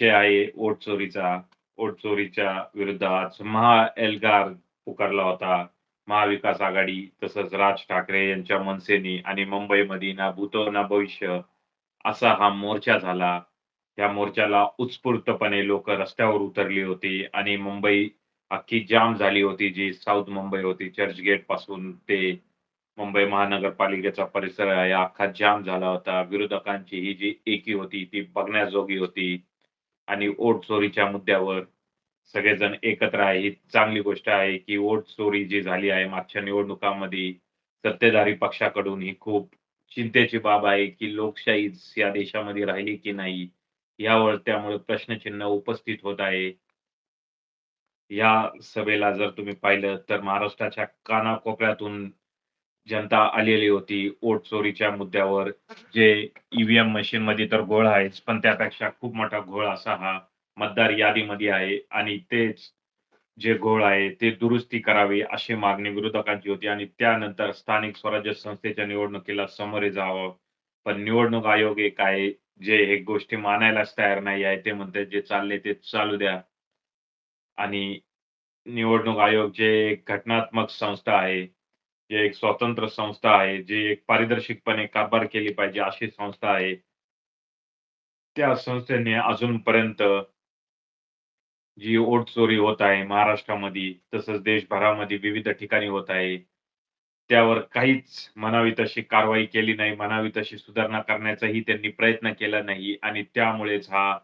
जे आहे वोट चोरीचा. ओट चोरीच्या विरुद्ध महा एल्गार पुकारला होता. महाविकास आघाडी तसंच राज ठाकरे यांच्या मनसेनी आणि मुंबईमध्ये ना भूतो ना भविष्य असा हा मोर्चा झाला. त्या मोर्चाला उत्स्फूर्तपणे लोक रस्त्यावर उतरली होती आणि मुंबई अख्खी जाम झाली होती. जी साऊथ मुंबई होती चर्चगेटपासून ते मुंबई महानगरपालिकेचा परिसर आहे अख्खा जाम झाला होता. विरोधकांची ही जी एकी होती ती बघण्याजोगी होती आणि ओट चोरीच्या मुद्द्यावर सगळेजण एकत्र आहे. ही चांगली गोष्ट आहे, की वोट चोरी जी झाली आहे मागच्या निवडणुकांमध्ये सत्तेधारी पक्षाकडून ही खूप चिंतेची बाब आहे, की लोकशाही या देशामध्ये राहिली की नाही? यावर त्यामुळे प्रश्नचिन्ह उपस्थित होत आहे. या सभेला जर तुम्ही पाहिलं तर महाराष्ट्राच्या कानाकोपऱ्यातून जनता आलेली होती वोट चोरीच्या मुद्द्यावर. जे ईव्हीएम मशीनमध्ये तर घोळ आहेच, पण त्यापेक्षा खूप मोठा घोळ असा हा मतदार यादीमध्ये आहे आणि तेच जे घोळ आहे ते दुरुस्ती करावी अशी मागणी विरोधकांची होती आणि त्यानंतर स्थानिक स्वराज्य संस्थेच्या निवडणुकीला सामोरे जावं. पण निवडणूक आयोग एक आहे, जे हे गोष्टी मानायलाच तयार नाही आहे. ते म्हणतात जे चालले ते चालू द्या. आणि निवडणूक आयोग जे घटनात्मक संस्था आहे, जे एक स्वतंत्र संस्था आहे, जी एक पारदर्शकपणे कारभार केली पाहिजे अशी संस्था आहे. त्या संस्थेने अजूनपर्यंत जी ओट चोरी होत आहे महाराष्ट्रामध्ये, तसंच देशभरामध्ये विविध ठिकाणी होत आहे. त्यावर काहीच म्हणावी तशी कारवाई केली नाही. म्हणावी तशी सुधारणा करण्याचाही त्यांनी प्रयत्न केला नाही आणि त्यामुळेच हा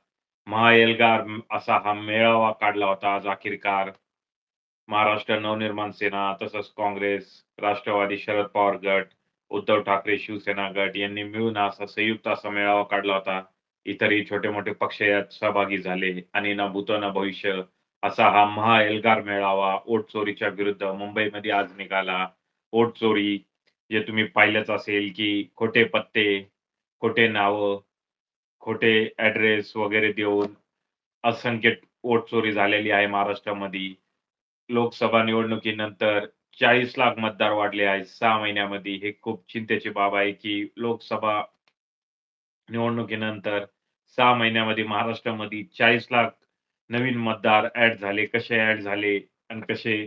महाएल्गार असा हा मेळावा काढला होता आज अखेरकार. महाराष्ट्र नवनिर्माण सेना, तसंच काँग्रेस, राष्ट्रवादी शरद पवार गट, उद्धव ठाकरे शिवसेना गट यांनी मिळून असा संयुक्त असा मेळावा काढला होता. इतरही छोटे-मोठे पक्ष यात सहभागी झाले आणि ना भूत ना भविष्य असा हा महा एल्गार मेळावा ओट चोरीच्या विरुद्ध मुंबईमध्ये आज निघाला. ओट चोरी जे तुम्ही पाहिलंच असेल, की खोटे पत्ते, खोटे नावं, खोटे ऍड्रेस वगैरे देऊन असंख्य वोट चोरी झालेली आहे महाराष्ट्रामध्ये. लोकसभा निवडणुकीनंतर 40 लाख मतदार वाढले आहेत सहा महिन्यामध्ये. हे खूप चिंतेची बाब आहे, की लोकसभा निवडणुकीनंतर सहा महिन्यामध्ये महाराष्ट्रामध्ये 40 लाख नवीन मतदार ऍड झाले. कसे ऍड झाले आणि कसे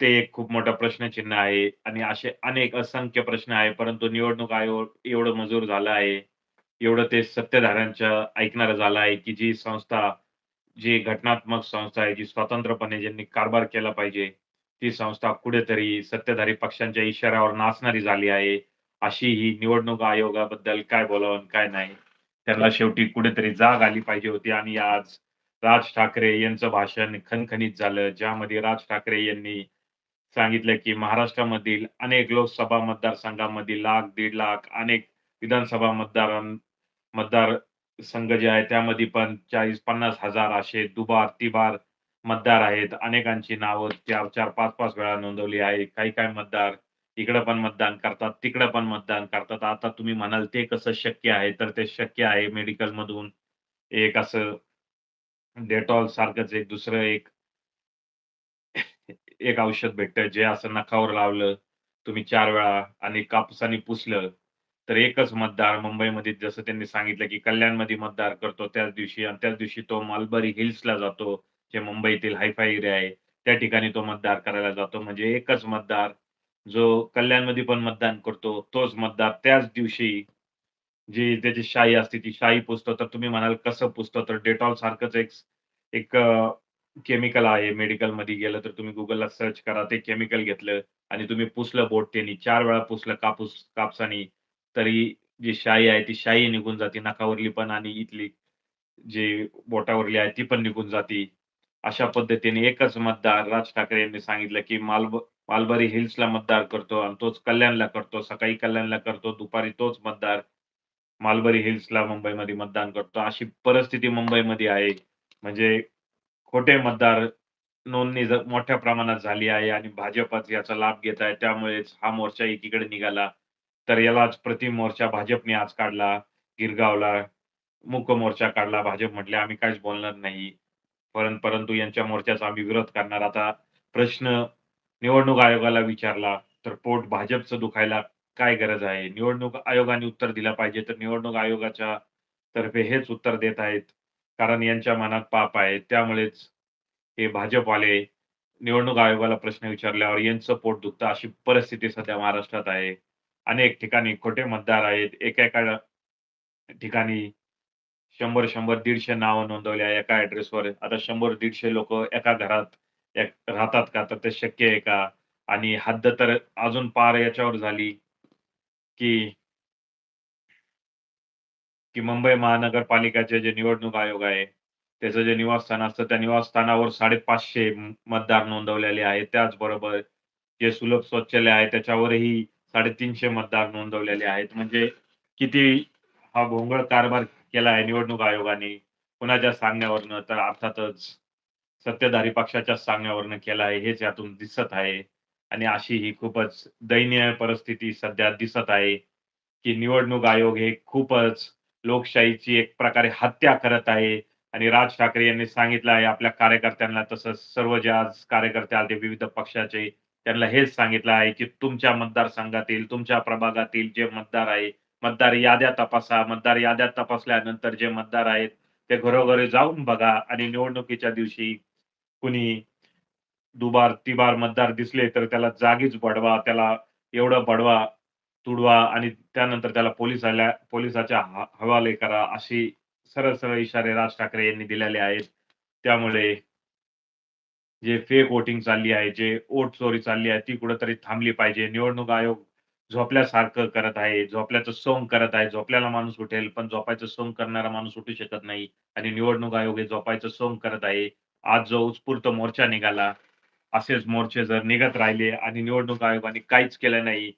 ते एक खूप मोठा प्रश्नचिन्ह आहे आणि असे अनेक असंख्य प्रश्न आहे. परंतु निवडणूक आयोग एवढं मंजूर झालं आहे, एवढं ते सत्ताधाऱ्यांच्या ऐकणारं झालं आहे, की जी संस्था, जी घटनात्मक संस्था आहे, जी स्वतंत्रपणे ज्यांनी कारभार केला पाहिजे, ती संस्था कुठेतरी सत्ताधारी पक्षांच्या इशाऱ्यावर नाचणारी झाली आहे. अशी ही निवडणूक आयोगाबद्दल काय बोलावं काय नाही. त्यांना शेवटी कुठेतरी जाग आली पाहिजे होती आणि आज राज ठाकरे यांचं भाषण खणखणीत झालं. ज्यामध्ये राज ठाकरे यांनी सांगितलं, की महाराष्ट्रामधील अनेक लोकसभा मतदारसंघामध्ये लाख, दीड लाख अनेक विधानसभा मतदारां मतदार संघ जे आहे त्यामध्ये पण 40-50 हजार असे दुबार, तिबार मतदार आहेत. अनेकांची नावं 4-4, 5-5 वेळा नोंदवली आहे. काही-काही मतदार इकडं पण मतदान करतात, तिकडं पण मतदान करतात. आता तुम्ही म्हणाल ते कसं शक्य आहे? तर ते शक्य आहे मेडिकल मधून एक असं डेटॉल सारखंच एक दुसरं एक एक औषध भेटतं, जे असं नखावर लावलं, तुम्ही चार वेळा आणि कापसाने पुसलं, तर एकच मतदार मुंबईमध्ये जसं त्यांनी सांगितलं, की कल्याणमध्ये मतदार करतो त्याच दिवशी आणि त्याच दिवशी तो मालबरी हिल्सला जातो, जे मुंबईतील हायफाय एरिया आहे. त्या ठिकाणी तो मतदार करायला जातो. म्हणजे एकच मतदार जो कल्याणमध्ये पण मतदान करतो, तोच मतदार त्याच दिवशी जी त्याची शाही असते, ती शाई पुसतो. तर तुम्ही म्हणाल कसं पुसतो? तर डेटॉल सारखंच एक एक केमिकल आहे. मेडिकलमध्ये गेलं तर तुम्ही गुगलला सर्च करा. ते केमिकल घेतलं आणि तुम्ही पुसलं बोट त्यांनी चार वेळा पुसलं कापूस कापसानी, तरी जी शाई आहे ती शाई निघून जाते. नाकावरली पण आणि इथली जी बोटावरली आहे ती पण निघून जाते. अशा पद्धतीने एकच मतदार राज ठाकरे यांनी सांगितलं, की मालब मालबारी हिल्सला मतदार करतो आणि तोच कल्याणला करतो. सकाळी कल्याणला करतो, दुपारी तोच मतदार मालबारी हिल्सला मुंबईमध्ये मतदान करतो. अशी परिस्थिती मुंबईमध्ये आहे. म्हणजे खोटे मतदार नोंदणी मोठ्या प्रमाणात झाली आहे आणि भाजपच याचा लाभ घेत आहे. त्यामुळेच हा मोर्चा एकीकडे निघाला. तर यालाच प्रतिमोर्चा भाजपने आज काढला. गिरगावला मुक मोर्चा काढला. भाजप म्हटले, "आम्ही काहीच बोलणार नाही." परंतु यांच्या मोर्चाचा आम्ही विरोध करणार. आता प्रश्न निवडणूक आयोगाला विचारला, तर पोट भाजपचं दुखायला काय गरज आहे? निवडणूक आयोगाने उत्तर दिलं पाहिजे. तर निवडणूक आयोगाच्या तर्फे हेच उत्तर देत आहेत. कारण यांच्या मनात पाप आहे. त्यामुळेच हे भाजपवाले निवडणूक आयोगाला प्रश्न विचारल्यावर यांचं पोट दुखतं अशी परिस्थिती सध्या महाराष्ट्रात आहे. अनेक ठिकाणी खोटे मतदार आहेत. एकेका ठिकाणी शंभर शंभर दीडशे नावं नोंदवल्या एका ऍड्रेसवर आता शंभर दीडशे लोक एका घरात एक राहतात का? तर ते शक्य आहे का? आणि हद्द तर अजून पार याच्यावर झाली, की की मुंबई महानगरपालिकेचे जे निवडणूक आयोग आहे, त्याचं जे निवासस्थान असतं, त्या निवासस्थानावर साडेपाचशे मतदार नोंदवलेले आहेत. त्याचबरोबर जे सुलभ शौचालय आहे, त्याच्यावरही 350 मतदार नोंदवलेले आहेत. म्हणजे किती हा भोंगळ कारभार केला आहे निवडणूक आयोगाने. कुणाच्या सांगण्यावरनं, तर अर्थातच सत्ताधारी पक्षाच्या सांगण्यावरनं केला आहे, हेच यातून दिसत आहे. आणि अशी ही खूपच दयनीय परिस्थिती सध्या दिसत आहे, की निवडणूक आयोग हे खूपच लोकशाहीची एक प्रकारे हत्या करत आहे. आणि राज ठाकरे यांनी सांगितलं आहे आपल्या कार्यकर्त्यांना, तसंच सर्व जे आज कार्यकर्ते आले विविध पक्षाचे, त्यांना हेच सांगितलं आहे, की तुमच्या मतदारसंघातील, तुमच्या प्रभागातील जे मतदार आहे, मतदार याद्या तपासा. मतदार याद्या तपासल्यानंतर जे मतदार आहेत, ते घरोघरी जाऊन बघा आणि निवडणुकीच्या दिवशी कुणी दुबार, तिबार मतदार दिसले, तर त्याला जागीच बडवा. त्याला एवढं बडवा, तुडवा आणि त्यानंतर त्याला पोलिसाला पोलिसाच्या हवाले करा. अशी सरळ-सरळ इशारे राज ठाकरे यांनी दिलेले आहेत. त्यामुळे जे फेक वोटिंग चालली आहे, जे वोट चोरी चालली आहे, ती कुठेतरी थांबली पाहिजे. निवडणूक आयोग झोपल्यासारखं करत आहे. झोपल्याचं सोंग करत आहे. झोपल्याला माणूस उठेल, पण झोपायचं सोंग करणारा माणूस उठू शकत नाही. आणि निवडणूक आयोग हे झोपायचं सोंग करत आहे. आज जो उत्स्फूर्त मोर्चा निघाला, असेच मोर्चे जर निघत राहिले आणि निवडणूक आयोगाने काहीच केलं नाही,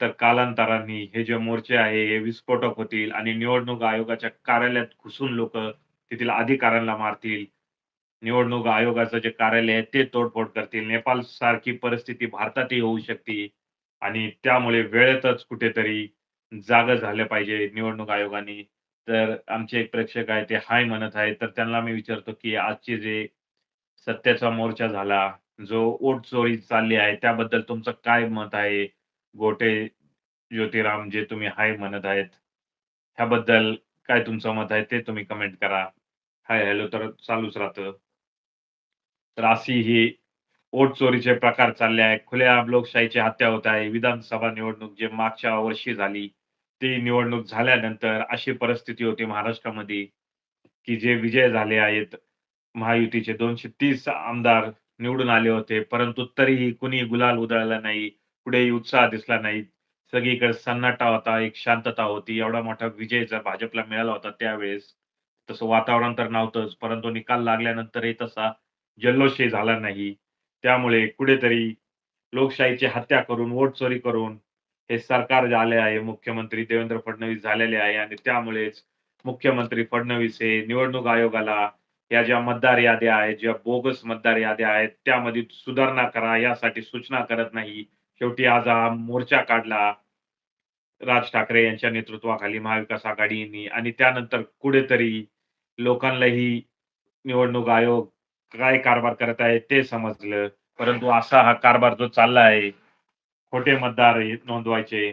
तर कालांतराने हे जे मोर्चे आहे, हे विस्फोटक होतील आणि निवडणूक आयोगाच्या कार्यालयात घुसून लोक तेथील अधिकाऱ्यांना मारतील. निवडणूक आयोगाचं जे कार्यालय आहे, ते तोडफोड करतील. नेपाळसारखी परिस्थिती भारतातही होऊ शकते आणि त्यामुळे वेळेतच कुठेतरी जाग झालं पाहिजे निवडणूक आयोगाने. तर आमचे एक प्रेक्षक आहे ते हाय म्हणत आहेत. तर त्यांना मी विचारतो, की आजचे जे सत्याचा मोर्चा झाला, जो ओट चोरी चालली आहे, त्याबद्दल तुमचं काय मत आहे? गोटे ज्योतिराम जे तुम्ही हाय म्हणत आहेत, ह्याबद्दल काय तुमचं मत आहे ते तुम्ही कमेंट करा. हाय, हॅलो तर चालूच राहतं. त्रासी ही वोट चोरीचे प्रकार चालले आहेत. खुलेआम लोकशाहीची हत्या होत आहे. विधानसभा निवडणूक जे मागच्या वर्षी झाली, ती निवडणूक झाल्यानंतर अशी परिस्थिती होती महाराष्ट्रामध्ये, की जे विजय झाले आहेत, महायुतीचे 230 आमदार निवडून आले होते. परंतु तरीही कुणी गुलाल उधळला नाही. कुठेही उत्साह दिसला नाही. सगळीकडे सन्नाटा होता, एक शांतता होती. एवढा मोठा विजय जर भाजपला मिळाला होता त्यावेळेस, तसं वातावरण तर नव्हतंच. परंतु निकाल लागल्यानंतरही तसा जल्लोषही झाला नाही. त्यामुळे कुठेतरी लोकशाहीची हत्या करून, वोट चोरी करून हे सरकार जे आले आहे, मुख्यमंत्री देवेंद्र फडणवीस झालेले आहे आणि त्यामुळेच मुख्यमंत्री फडणवीस हे निवडणूक आयोगाला या ज्या मतदार याद्या आहेत, ज्या बोगस मतदार याद्या आहेत, त्यामध्ये सुधारणा करा यासाठी सूचना करत नाही. शेवटी आज हा मोर्चा काढला राज ठाकरे यांच्या नेतृत्वाखाली महाविकास आघाडीनी आणि त्यानंतर कुठेतरी लोकांनाही निवडणूक आयोग काय कारभार करत आहे ते समजलं. परंतु असा हा कारभार जो चालला आहे, खोटे मतदार नोंदवायचे,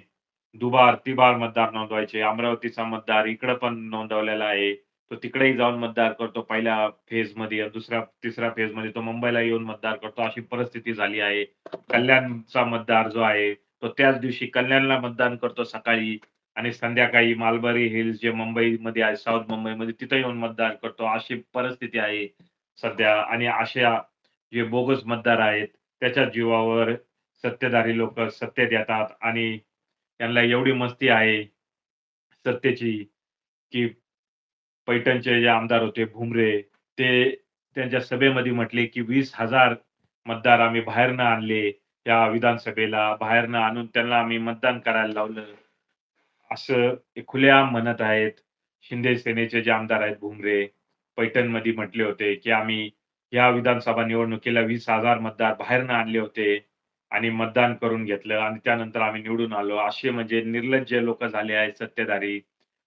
दुबार, तिबार मतदार नोंदवायचे. अमरावतीचा मतदार इकडं पण नोंदवलेला आहे. तो तिकडेही जाऊन मतदार करतो पहिल्या फेजमध्ये, दुसऱ्या, तिसऱ्या फेजमध्ये तो मुंबईला येऊन मतदार करतो. अशी परिस्थिती झाली आहे. कल्याणचा मतदार जो आहे, तो त्याच दिवशी कल्याणला मतदान करतो सकाळी आणि संध्याकाळी मालबरी हिल्स जे मुंबईमध्ये आहे, साऊथ मुंबईमध्ये तिथं येऊन मतदान करतो. अशी परिस्थिती आहे सध्या आणि अशा जे बोगस मतदार आहेत, त्याच्या जीवावर सत्तेधारी लोक सत्तेत येतात आणि त्यांना एवढी मस्ती आहे सत्तेची, की पैठणचे जे आमदार होते भुमरे, ते त्यांच्या सभेमध्ये म्हटले, की वीस हजार मतदार आम्ही बाहेरनं आणले या विधानसभेला. बाहेरनं आणून त्यांना आम्ही मतदान करायला लावलं. असं खुल्या खुलेआम म्हणत आहेत. शिंदे सेनेचे जे आमदार आहेत भुमरे, पैठणमध्ये म्हटले होते, की आम्ही या विधानसभा निवडणुकीला वीस हजार मतदार बाहेरनं आणले होते आणि मतदान करून घेतलं आणि त्यानंतर आम्ही निवडून आलो. असे म्हणजे निर्लज्ज लोक झाले आहेत सत्तेधारी.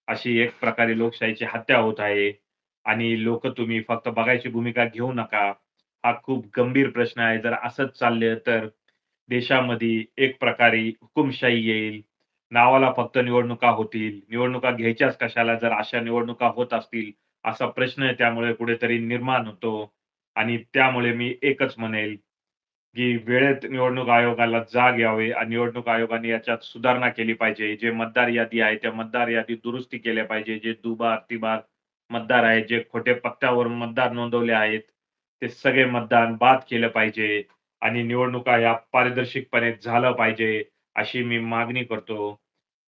अशी एक प्रकारे लोकशाहीची हत्या होत आहे आणि लोक तुम्ही फक्त बघायची भूमिका घेऊ नका. हा खूप गंभीर प्रश्न आहे. जर असंच चाललं तर देशामध्ये एक प्रकारे हुकुमशाही येईल. नावाला फक्त निवडणुका होतील, निवडणुका घ्यायच्याच कशाला जर अशा निवडणुका होत असतील, असा प्रश्न त्यामुळे कुठेतरी निर्माण होतो आणि त्यामुळे मी एकच म्हणेल, की वेळेत निवडणूक आयोगाला जाग यावे आणि निवडणूक आयोगाने याच्यात सुधारणा केली पाहिजे. जे मतदार यादी आहे, त्या मतदार यादी दुरुस्ती केल्या पाहिजे. जे दुबार-तिबार मतदार आहेत, जे खोटे पत्त्यावर मतदार नोंदवले आहेत, ते सगळे मतदान बाद केलं पाहिजे आणि निवडणुका ह्या पारदर्शकपणे झालं पाहिजे, अशी मी मागणी करतो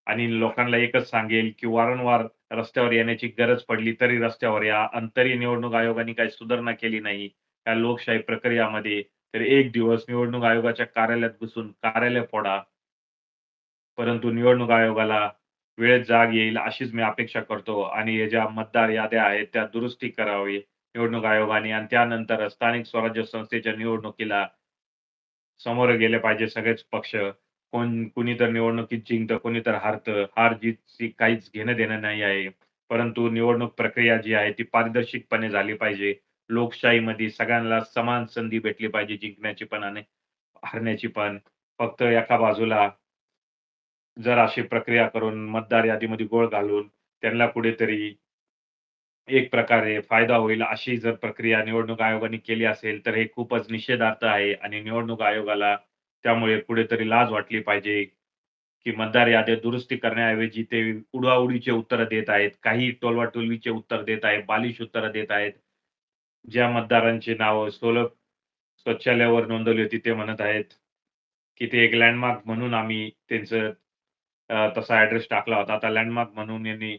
आणि लोकांना एकच सांगेल, की वारंवार रस्त्यावर येण्याची गरज पडली तरी रस्त्यावर या अंतरी निवडणूक आयोगाने काही सुधारणा केली नाही. या लोकशाही प्रक्रियामध्ये तर एक दिवस निवडणूक आयोगाच्या कार्यालयात बसून कार्यालय फोडा. परंतु निवडणूक आयोगाला वेळेत जाग येईल अशीच मी अपेक्षा करतो आणि या ज्या मतदार याद्या आहेत त्या दुरुस्ती करावी निवडणूक आयोगाने आणि त्यानंतर स्थानिक स्वराज्य संस्थेच्या निवडणुकीला समोर गेले पाहिजे सगळेच पक्ष. कोण कुणी तर निवडणुकीत जिंकतं, कोणी तर हारतं. हार-जीतची काहीच घेणं-देणं नाही आहे. परंतु निवडणूक प्रक्रिया जी आहे ती पारदर्शकपणे झाली पाहिजे. लोकशाहीमध्ये सगळ्यांना समान संधी भेटली पाहिजे जिंकण्याची पण आणि हरण्याची पण. फक्त एका बाजूला जर अशी प्रक्रिया करून मतदार यादीमध्ये गोळ घालून त्यांना कुठेतरी एक प्रकारे फायदा होईल अशी जर प्रक्रिया निवडणूक आयोगाने केली असेल, तर हे खूपच निषेधार्थ आहे आणि निवडणूक आयोगाला त्यामुळे कुठेतरी लाज वाटली पाहिजे, की मतदार याद्या दुरुस्ती करण्याऐवजी ते उडवाउडीचे उत्तरं देत आहेत. काही टोलवाटोलवीचे उत्तर देत आहेत, बालिश उत्तरं देत आहेत. ज्या मतदारांची नावं सोलभ स्वच्छालयावर नोंदवली होती ते म्हणत आहेत, की ते एक लँडमार्क म्हणून आम्ही त्यांचं तसा ॲड्रेस टाकला होता. आता लँडमार्क म्हणून यांनी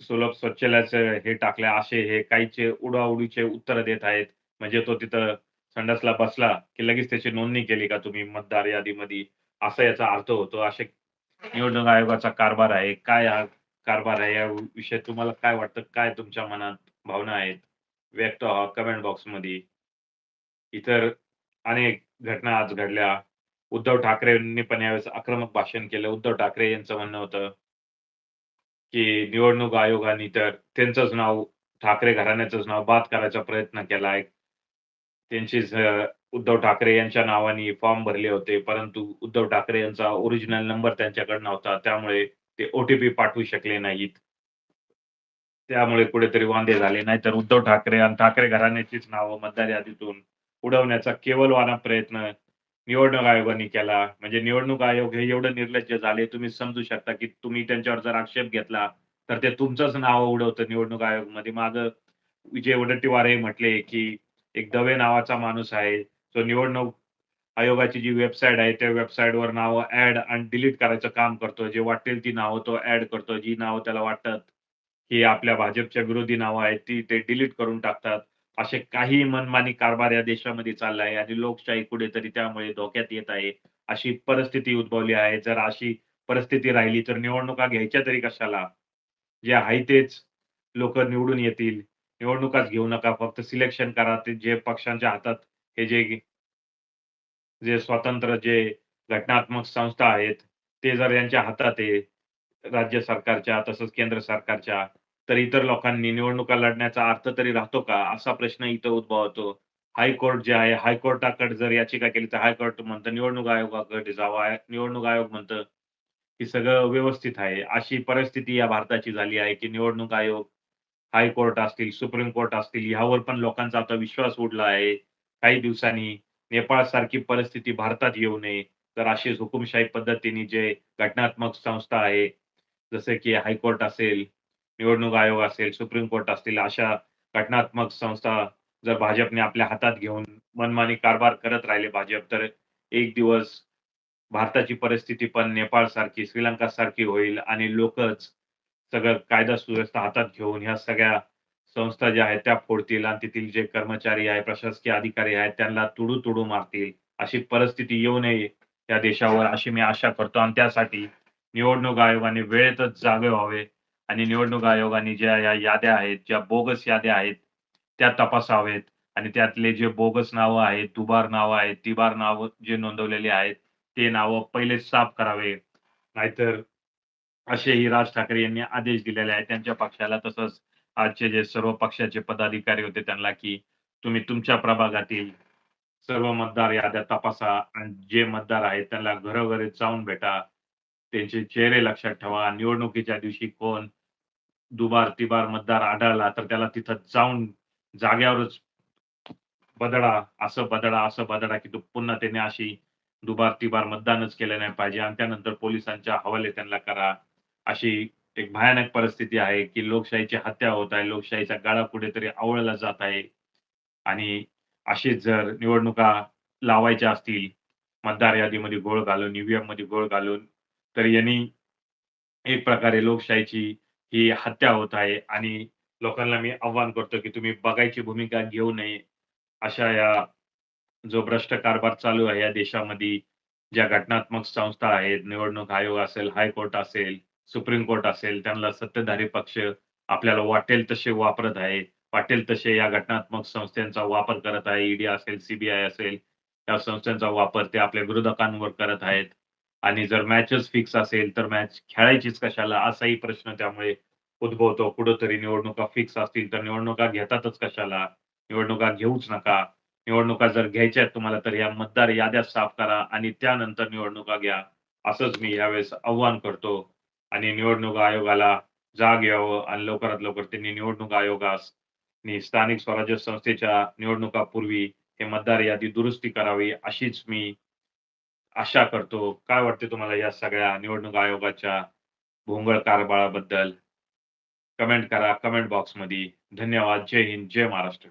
सुलभ स्वच्छालयाचं हे टाकलं असे हे काहीचे उडवाउडवीचे उत्तरं देत आहेत. म्हणजे तो तिथं संडासला बसला, की लगेच त्याची नोंदणी केली का तुम्ही मतदार यादीमध्ये, असा याचा अर्थ होतो. असे निवडणूक आयोगाचा कारभार आहे. काय हा कारभार आहे या विषयी तुम्हाला काय वाटतं? काय तुमच्या मनात भावना आहेत? व्यक्त व्हा कमेंट बॉक्समध्ये. इतर अनेक घटना आज घडल्या. उद्धव ठाकरेंनी पण यावेळेस आक्रमक भाषण केलं. उद्धव ठाकरे यांचं म्हणणं होतं, की निवडणूक आयोगाने तर त्यांचंच नाव ठाकरे घराण्याचंच नाव बाद करायचा प्रयत्न केला आहे त्यांचे उद्धव ठाकरे यांच्या नावाने फॉर्म भरले होते. परंतु उद्धव ठाकरे यांचा ओरिजिनल नंबर त्यांच्याकडे नव्हता. त्यामुळे ते ओटीपी पाठवू शकले नाहीत. त्यामुळे कुठेतरी वांदे झाले. नाहीतर उद्धव ठाकरे आणि ठाकरे घराण्याचीच नावं मतदार यादीतून उडवण्याचा केवलवाना प्रयत्न निवडणूक आयोगाने केला. म्हणजे निवडणूक आयोग हे एवढं निर्लज्ज झाले, तुम्ही समजू शकता, की तुम्ही त्यांच्यावर जर आक्षेप घेतला, तर ते तुमचंच नाव उडवतं निवडणूक आयोगमध्ये मागं विजय वडट्टीवार हे म्हटले, की एक दवे नावाचा माणूस आहे, जो निवडणूक आयोगाची जी वेबसाईट आहे, त्या वेबसाईटवर नावं ऍड आणि डिलीट करायचं काम करतो. जे वाटेल ती नावं तो ऍड करतो. जी नावं त्याला वाटतात, की आपल्या भाजपच्या विरोधी नावं आहेत, ती ते डिलीट करून टाकतात. असे काही मनमानी कारभार या देशामध्ये चालला आहे आणि लोकशाही कुठेतरी त्यामुळे धोक्यात येत आहे. अशी परिस्थिती उद्भवली आहे. जर अशी परिस्थिती राहिली तर निवडणुका घ्यायच्या तरी कशाला? जे आहे तेच लोक निवडून येतील. निवडणुकाच घेऊ नका. फक्त सिलेक्शन करा. ते जे पक्षांच्या हातात हे जे जे स्वतंत्र जे घटनात्मक संस्था आहेत, ते जर यांच्या हातात आहे, राज्य सरकारच्या तसंच केंद्र सरकारच्या, तर इतर लोकांनी निवडणुका लढण्याचा अर्थ तरी राहतो का? असा प्रश्न इथं उद्भवतो. हायकोर्ट जे आहे, हायकोर्टाकडे जर याचिका केली तर हायकोर्ट म्हणतं निवडणूक आयोगाकडे जावा. निवडणूक आयोग म्हणतं, की सगळं व्यवस्थित आहे. अशी परिस्थिती या भारताची झाली आहे, की निवडणूक आयोग, हायकोर्ट असतील, सुप्रीम कोर्ट असतील, यावर पण लोकांचा आता विश्वास उडला आहे. काही दिवसांनी नेपाळ सारखी परिस्थिती भारतात येऊ नये, तर अशीच हुकुमशाही पद्धतीने जे घटनात्मक संस्था आहे, जसे की हायकोर्ट असेल, निवडणूक आयोग असेल, सुप्रीम कोर्ट असतील, अशा घटनात्मक संस्था जर भाजपने आपल्या हातात घेऊन मनमानी कारभार करत राहिले भाजप, तर एक दिवस भारताची परिस्थिती पण नेपाळ सारखी श्रीलंका सारखी होईल आणि लोकच सगळं कायदा सुव्यवस्था हातात घेऊन ह्या सगळ्या संस्था ज्या आहेत त्या फोडतील आणि तेथील जे कर्मचारी आहे, प्रशासकीय अधिकारी आहेत, त्यांना तुडू-तुडू मारतील. अशी परिस्थिती येऊ नये या देशावर, अशी मी आशा करतो आणि त्यासाठी निवडणूक आयोगाने वेळेतच जागे व्हावे आणि निवडणूक आयोगाने ज्या या याद्या आहेत, ज्या बोगस याद्या आहेत, त्या तपासावेत आणि त्यातले जे बोगस नावं आहेत, दुबार नावं आहेत, तिबार नावं जे नोंदवलेली आहेत, ते नावं पहिलेच साफ करावे. नाहीतर असेही राज ठाकरे यांनी आदेश दिलेले आहेत त्यांच्या पक्षाला तसंच आजचे जे सर्व पक्षाचे पदाधिकारी होते त्यांना, की तुम्ही तुमच्या प्रभागातील सर्व मतदार याद्या तपासा आणि जे मतदार आहेत त्यांना घरोघरी जाऊन भेटा. त्यांचे चेहरे लक्षात ठेवा. निवडणुकीच्या दिवशी कोण दुबार तिबार मतदार आढळला तर त्याला तिथं जाऊन जागेवरच बदडा असं बदडा असं बदडा की तो पुन्हा त्याने अशी दुबार तिबार मतदानच केलं नाही पाहिजे आणि त्यानंतर पोलिसांच्या हवाले त्यांना करा. अशी एक भयानक परिस्थिती आहे, की लोकशाहीची हत्या होत आहे. लोकशाहीचा गाडा कुठेतरी आवळला जात आहे. आणि अशीच जर निवडणुका लावायच्या असतील, मतदार यादीमध्ये घोळ घालून, ईव्हीएममध्ये घोळ घालून, तर यांनी एक प्रकारे लोकशाहीची ही हत्या होत आहे आणि लोकांना मी आव्हान करतो, की तुम्ही बघायची भूमिका घेऊ नये. अशा या जो भ्रष्ट कारभार चालू आहे या देशामध्ये, ज्या घटनात्मक संस्था आहेत, निवडणूक आयोग असेल, हायकोर्ट असेल, सुप्रीम कोर्ट असेल, त्यांना सत्ताधारी पक्ष आपल्याला वाटेल तसे वापरत आहे. वाटेल तसे या घटनात्मक संस्थांचा वापर करत आहे. ईडी असेल, सीबीआय असेल, या संस्थांचा वापर ते आपल्या विरोधकांवर करत आहेत. आणि जर मॅचच फिक्स असेल, तर मॅच खेळायचीच कशाला? असाही प्रश्न त्यामुळे उद्भवतो. कुठेतरी निवडणुका फिक्स असतील, तर निवडणुका घेतातच कशाला? निवडणुका घेऊच नका. निवडणुका जर घ्यायच्या आहेत तुम्हाला, तर या मतदार याद्या साफ करा आणि त्यानंतर निवडणुका घ्या. असंच मी यावेळेस आव्हान करतो आणि निवडणूक आयोगाला जाग यावं आणि लवकरात लवकर त्यांनी निवडणूक आयोगास आणि स्थानिक स्वराज्य संस्थेच्या निवडणुकापूर्वी हे मतदार यादी दुरुस्ती करावी, अशीच मी आशा करतो. काय वाटते तुम्हाला या सगळ्या निवडणूक आयोगाच्या भोंगळ कारभाराबद्दल? कमेंट करा कमेंट बॉक्समध्ये. धन्यवाद. जय हिंद, जय महाराष्ट्र.